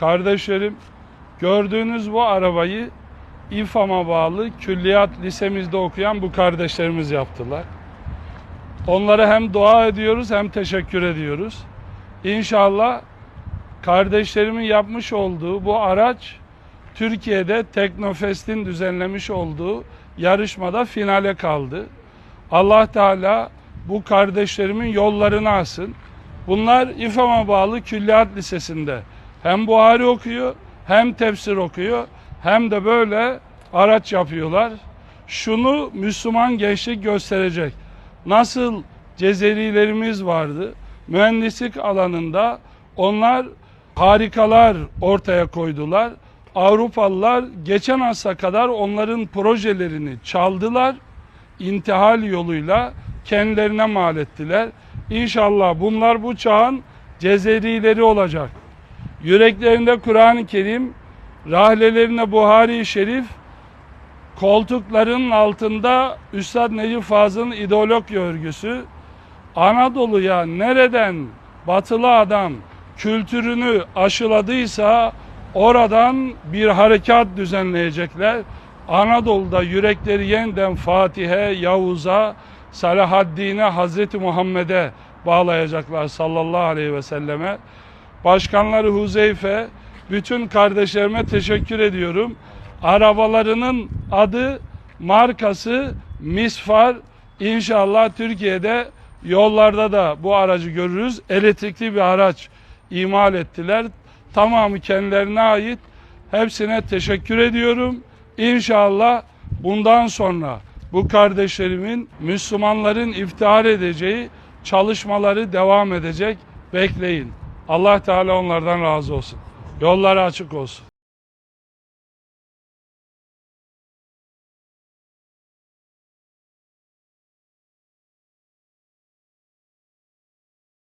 Kardeşlerim gördüğünüz bu arabayı İFAM'a bağlı Külliyat Lisemizde okuyan bu kardeşlerimiz yaptılar. Onlara hem dua ediyoruz hem teşekkür ediyoruz. İnşallah kardeşlerimin yapmış olduğu bu araç Türkiye'de Teknofest'in düzenlemiş olduğu yarışmada finale kaldı. Allah Teala bu kardeşlerimin yollarını alsın. Bunlar İFAM'a bağlı Külliyat Lisesi'nde hem Buhari okuyor hem tefsir okuyor hem de böyle araç yapıyorlar. Şunu Müslüman gençlik gösterecek. Nasıl Cezerilerimiz vardı. Mühendislik alanında onlar harikalar ortaya koydular. Avrupalılar geçen asra kadar onların projelerini çaldılar. intihal yoluyla kendilerine mal ettiler. İnşallah bunlar bu çağın Cezerileri olacak. Yüreklerinde Kur'an-ı Kerim, rahlelerinde Buhari-i Şerif, koltukların altında Üstad Necip Fazıl'ın ideolog örgüsü, Anadolu'ya nereden batılı adam kültürünü aşıladıysa oradan bir harekat düzenleyecekler. Anadolu'da yürekleri yeniden Fatih'e, Yavuz'a, Salahaddin'e, Hazreti Muhammed'e bağlayacaklar sallallahu aleyhi ve selleme. Başkanları Huzeyfe, bütün kardeşlerime teşekkür ediyorum. Arabalarının adı, markası Misfar. İnşallah Türkiye'de yollarda da bu aracı görürüz. Elektrikli bir araç imal ettiler. Tamamı kendilerine ait. Hepsine teşekkür ediyorum. İnşallah bundan sonra bu kardeşlerimin Müslümanların iftihar edeceği çalışmaları devam edecek. Bekleyin. Allah Teala onlardan razı olsun. Yolları açık olsun.